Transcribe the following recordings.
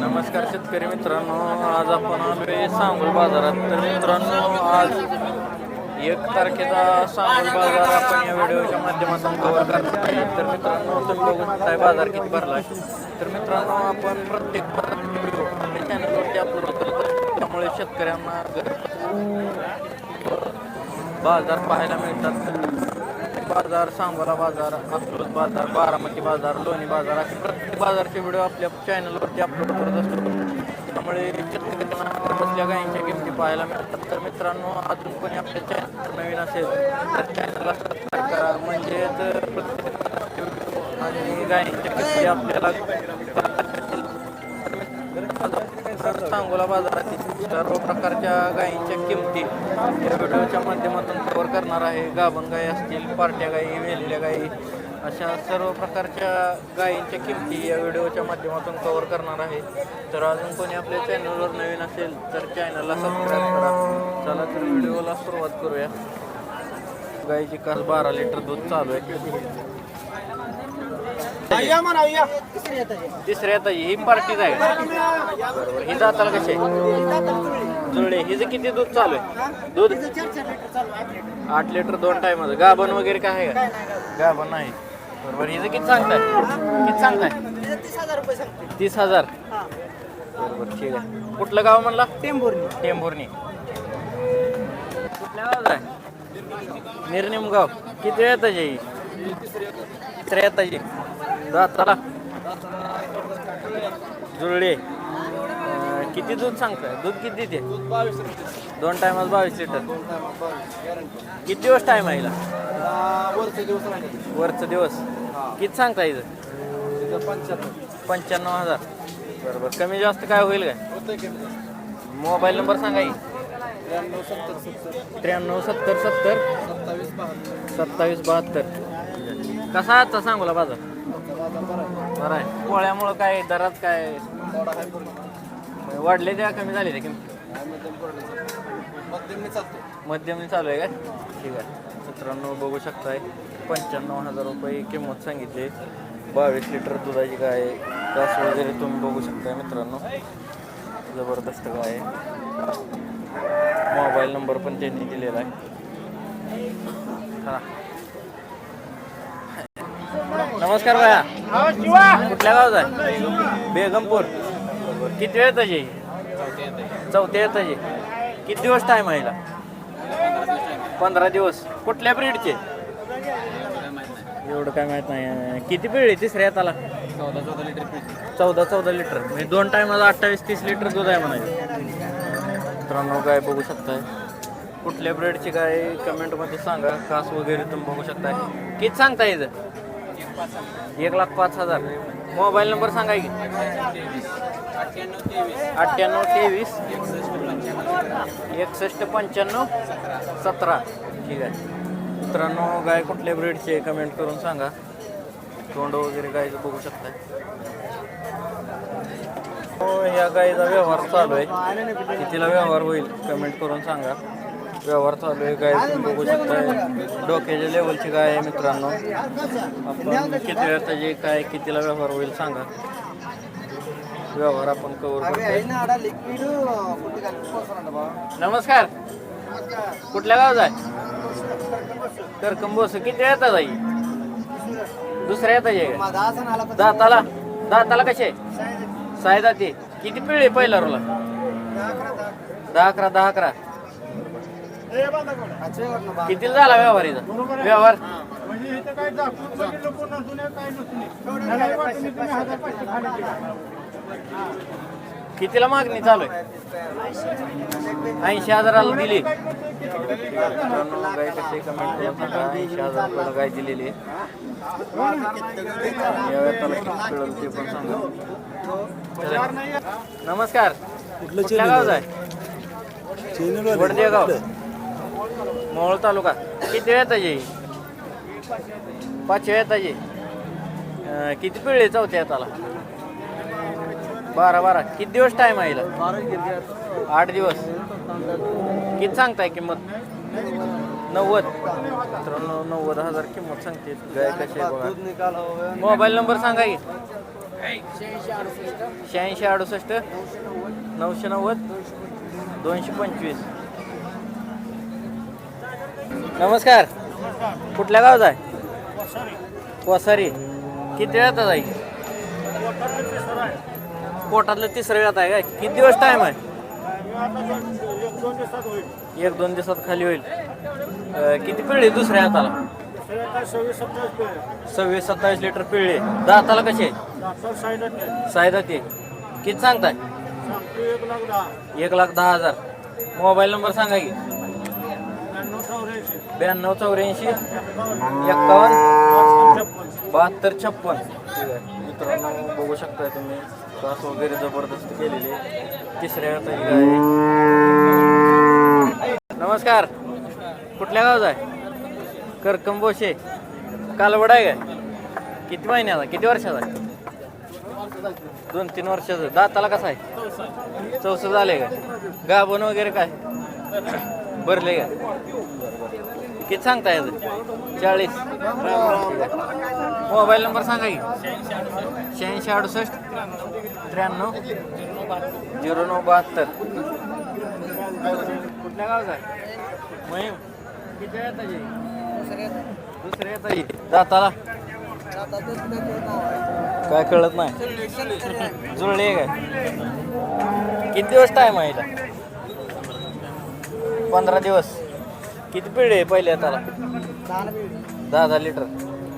नमस्कार शेतकरी मित्रांनो आज आपण आलोय सांगोल बाजारात. तर मित्रांनो आज एक तारखेचा सांगोल बाजार आपण या व्हिडिओच्या माध्यमातून कव्हर करणार आहे. तर मित्रांनो तुम्ही बघू शकताय बाजार किती भरला. आहे तर मित्रांनो आपण प्रत्येक व्हिडिओ चॅनलवरती अपलोड करतो. त्यामुळे शेतकऱ्यांना बाजार पाहायला मिळतात. बाजार सांगोला बाजार अकलूज बाजार बारामती बाजार लोणी बाजार असे प्रत्येक बाजारचे व्हिडिओ आपल्या चॅनलवरती अपलोड करत असतो. त्यामुळे बसल्या गायींच्या किमती पाहायला मिळतात? तर मित्रांनो अजून कोणी आपल्या चॅनल नवीन असेल तर चॅनलला सबस्क्राईब करा. म्हणजेच प्रत्येक आणि गायींच्या किमती आपल्याला सर्व प्रकारच्या गायींच्या किमती या व्हिडिओच्या माध्यमातून कव्हर करणार आहे. गाभण गायी असतील पार्ट्या गायी वेलेल्या गायी अशा सर्व प्रकारच्या गायींच्या किमती या व्हिडिओच्या माध्यमातून कव्हर करणार आहे. तर अजून कोणी आपल्या चॅनलवर नवीन असेल तर चॅनलला सबस्क्राईब करा. चला तर व्हिडिओला सुरुवात करूया. गायीची कास बारा लिटर दूध चालू आहे. तिसऱ्या आता ही. पार्टीच आहे? बरोबर. ही दाताला कशी आहे? जुळले हिचं किती दूध चालू आहे? दूध? आठ लिटर. दोन टायमाचं. गाभण वगैरे काय आहे का? गाभण. नाही. बरोबर. हिचं किती सांगताय? किती सांगताय? तीस हजार बरोबर ठीक आहे. कुठलं गाव म्हणला? टेंभुर्णी. टेंभुर्णी. कुठल्या गावात आहे? निर्निम गाव. किती वेळ येतं ही तिसऱ्या येताची दाताला जुळले. किती दूध सांगताय? दूध किती देते दोन टायमाला बावीस लिटर किती दिवस टाइम आहे हिला? दिवस वरचं दिवस. किती सांगता इथं पंच्याण्णव हजार. बरोबर. कमी जास्त काय होईल काय? मोबाईल नंबर सांगा त्र्याण्णव सत्तर सत्तर. सत्तावीस बहात्तर. सत्तावीस बहात्तर. कसा आजचा सांगोला बाजार? बरं आहे. पोळ्यामुळं काय दरात काय? वाढले त्या कमी झाले त्या किंमती मध्यमने चालू आहे का? ठीक आहे. मित्रांनो बघू शकताय पंच्याण्णव हजार रुपये किंमत सांगितली. बावीस लिटर दुधाची गाय आहे. वगैरे तुम्ही बघू शकताय मित्रांनो. जबरदस्त गाय मोबाईल नंबर पण त्यांनी दिलेला आहे. हा. नमस्कार बाया कुठल्या गावात आहे? बेगमपूर. किती वेळ तजे चौथ्या येताचे किती दिवस टाईम आहे पंधरा दिवस. कुठल्या पिरियडचे एवढं काय माहीत नाही. किती पिढी तिसऱ्या येताला चौदा चौदा लिटर चौदा चौदा लिटर म्हणजे दोन टायमाला अठ्ठावीस तीस लिटर दूध आहे म्हणायचं. मित्रांनो काय बघू शकताय. कुठल्या ब्रेडची काय कमेंटमध्ये सांगा. कास वगैरे तुम्ही बघू शकताय. किती सांगता इथं? एक लाख पाच हजार. मोबाईल नंबर सांगा की? अठ्ठ्याण्णव तेवीस. एकसष्ट पंच्याण्णव. एकसष्ट पंच्याण्णव सतरा. ठीक आहे. मित्रांनो गाय कुठल्या ब्रीडचे कमेंट करून सांगा. तोंड वगैरे गायचं बघू शकताय. हो या गायीचा व्यवहार चालू आहे. कितीला व्यवहार होईल? कमेंट करून सांगा. व्यवहार चालू आहे गाय तुम्ही बघू शकताय. डोक्याच्या लेवलची गाय आहे मित्रांनो? आपण किती वेळ त्याची काय कितीला व्यवहार होईल सांगा. व्यवहार आपण कवर नमस्कार. कुठल्या गावात आहे? करकंबोस किती येतात आई? दुसऱ्या येतात आहे दाताला? दाताला कसे? साय दाते किती पिळे पहिला रोला? दहा अकरा दहा अकरा. किती झाला व्यवहार इथं? व्यवहार? कितीला मागणी चालू आहे? ऐंशी हजाराला दिली. ऐंशी हजार रुपयाला गाय दिलेली. नमस्कार कुठल्या गावात आहे वडदे गाव. मोहोळ तालुका. किती वेळ येताची पाचव्या येताची किती पिळे चौथ्या येताला? बारा बारा. किती दिवस टाइम आहे? आठ दिवस. किती सांगताय किंमत? नव्वद. मित्रांनो नव्वद हजार किंमत सांगते. गाय कशी आहे बघा. मोबाईल नंबर सांगा की. शहाऐंशी अडुसष्ट नऊशे नव्वद दोनशे पंचवीस. नमस्कार. कुठल्या गावात आहे? वसारी. किती वेळात आहे? पोटातलं तिसरं वेळात आहे काय? किती दिवस टाईम आहे? एक दोन दिवसात खाली होईल. किती पिळली दुसऱ्या हाताला? सव्वीस सत्तावीस लिटर पिळले. दाताला कसे सायदा ते किती सांगताय? एक लाख दहा हजार. मोबाईल नंबर सांगा की. ब्याण्णव चौऱ्याऐंशी एक्कावन्न बहात्तर छप्पन. ठीक आहे मित्रांनो बघू शकताय तुम्ही क्लास वगैरे जबरदस्त केलेले तिसऱ्या आहे. नमस्कार. कुठल्या गावात आहे? करकंबोशे कालवड आहे काय? किती महिन्याचा किती वर्षाचा आहे? दोन तीन वर्षाचं दाताला कसा आहे? चौसष्ट झाले का? गाभण वगैरे काय? भरले का? किती सांगता याचं चाळीस. मोबाईल नंबर सांगा की. शहाऐंशी अडुसष्ट त्र्याण्णव झिरो नऊ बहात्तर. कुठल्या गावात आहे? किती येत दुसऱ्या येत दाताला? काय कळत नाही. जुळले काय? किती दिवस टाईम आहे पंधरा दिवस. किती पिढी आहे पहिले त्याला दहा दहा लिटर.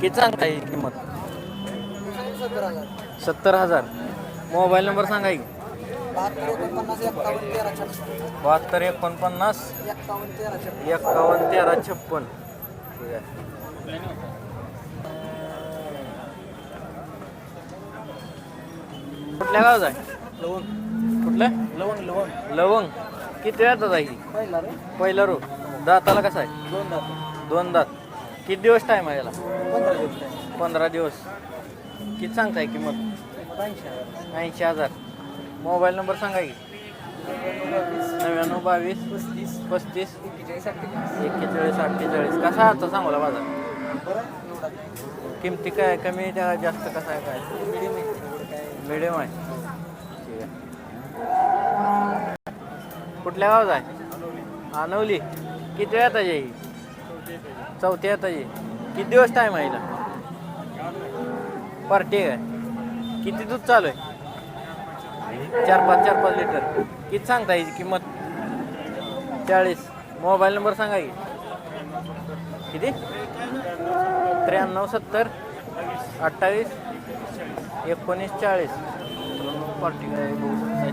किती सांगता ही किंमत? सत्तर हजार. मोबाईल नंबर सांगा की. बहात्तर एकोणपन्नास एक्कावन्न तेरा छप्पन. ठीक आहे. कुठल्या गावात आहे? लवंग कुठलं? लवंग लवंग लवंग. किती वेळात आहे? पहिला रो. दाताला कसा आहे? दोन दात. दोन दात. किती दिवस टाईम आहे याला? पंधरा दिवस किती सांगताय किंमत? ऐंशी हजार. मोबाईल नंबर सांगा की. नव्याण्णव बावीस पस्तीस. पस्तीस. एक्केचाळीस अठ्ठेचाळीस. कसा आहे आता सांगू माझा किमती काय? कमी आहे त्या जास्त कसा आहे काय? मिडियम आहे. ठीक आहे. कुठल्या गावात आहे? आनवली किती वेळात आहे चौथी चौथ्या येईल किती दिवस टाईम आहे हिला? पार्टी आहे काय? किती दूध चालू आहे? चार पाच चार पाच लिटर किती सांगता याची किंमत? चाळीस. मोबाईल नंबर सांगा की. किती? त्र्याण्णव सत्तर अठ्ठावीस एकोणीस चाळीस. पार्टी काय?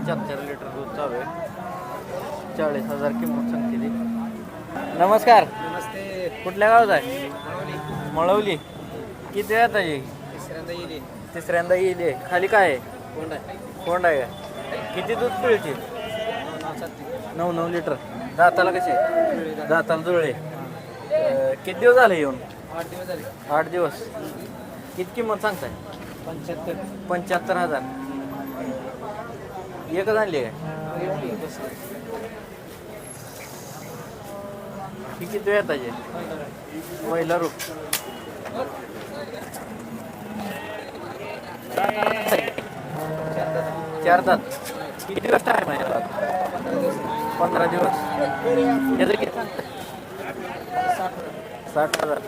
चार चार लिटर दूध चालू आहे. चाळीस हजार किंमत सांगते ती. नमस्कार. नमस्ते. कुठल्या गावात आहे? मळवली. किती वेळात आहे तिसऱ्यांदा येईल. तिसऱ्यांदा येईल. खाली काय आहे? कोण आहे. कोंड आहे का? किती दूध पिळते? नऊ नऊ लिटर. दाताला कसे? दाताला जुळले. किती दिवस झाले येऊन? आठ दिवस झाले. आठ दिवस. किती किंमत सांगताय? पंच्याहत्तर. पंच्याहत्तर हजार. एकच आणली काय ही किती वेळ पाहिजे महिला रूप चार दात किती दिवस आहे याला? पंधरा दिवस याचं किती साठ हजार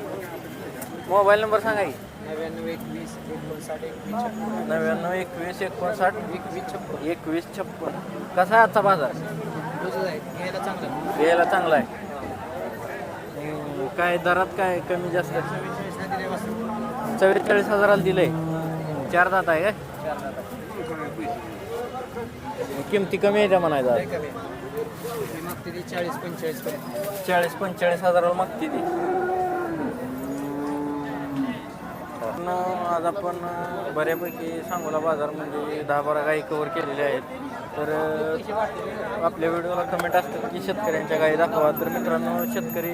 मोबाईल नंबर सांगा की नव्याण्णव एकवीस एकोणसाठ एकवीस छप्पन नव्याण्णव एकवीस एकोणसाठ एकवीस छप्पन एकवीस छप्पन कसा आहे आजचा बाजार घ्यायला घ्यायला चांगला आहे काय दरात काय कमी जास्त? चव्वेचाळीस हजाराला दिलंय. चार दात आहे काय? किमती कमी आहे त्या म्हणायचा चाळीस पंचेचाळीस चाळीस पंचेचाळीस हजाराला मागते ती. पण आज आपण बऱ्यापैकी सांगोला बाजार म्हणजे दहा बारा गाई कवर केलेले आहेत. तर आपल्या व्हिडिओला कमेंट असतात की शेतकऱ्यांच्या गाई दाखवा. तर मित्रांनो शेतकरी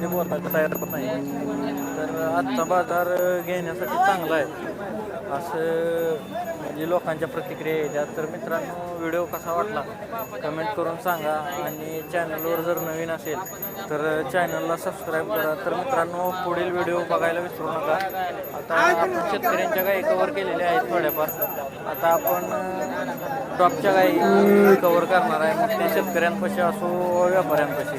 ते बोलायला तयार होत नाही. तर आजचा बाजार घेण्यासाठी चांगला आहे. असं जी लोकांच्या प्रतिक्रिया येतात तर मित्रांनो व्हिडिओ कसा वाटला? कमेंट करून सांगा. आणि चॅनलवर जर नवीन असेल तर चॅनलला सबस्क्राईब करा. तर मित्रांनो पुढील व्हिडिओ बघायला विसरू नका. आता आपण शेतकऱ्यांच्या गायी कवर केलेल्या आहेत थोड्याफार. आता आपण टॉपच्या गायी कवर करणार आहे. मग ते शेतकऱ्यांपाशी असो व्यापाऱ्यांपाशी.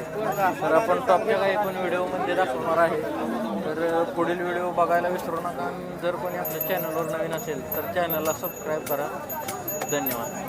तर आपण टॉपच्या गायी पण व्हिडिओमध्ये दाखवणार आहे. तर पुढील व्हिडिओ बघायला विसरू नका जर कोणी आपल्या चॅनलवर नवीन असेल तर चॅनलला सबस्क्राईब करा. धन्यवाद.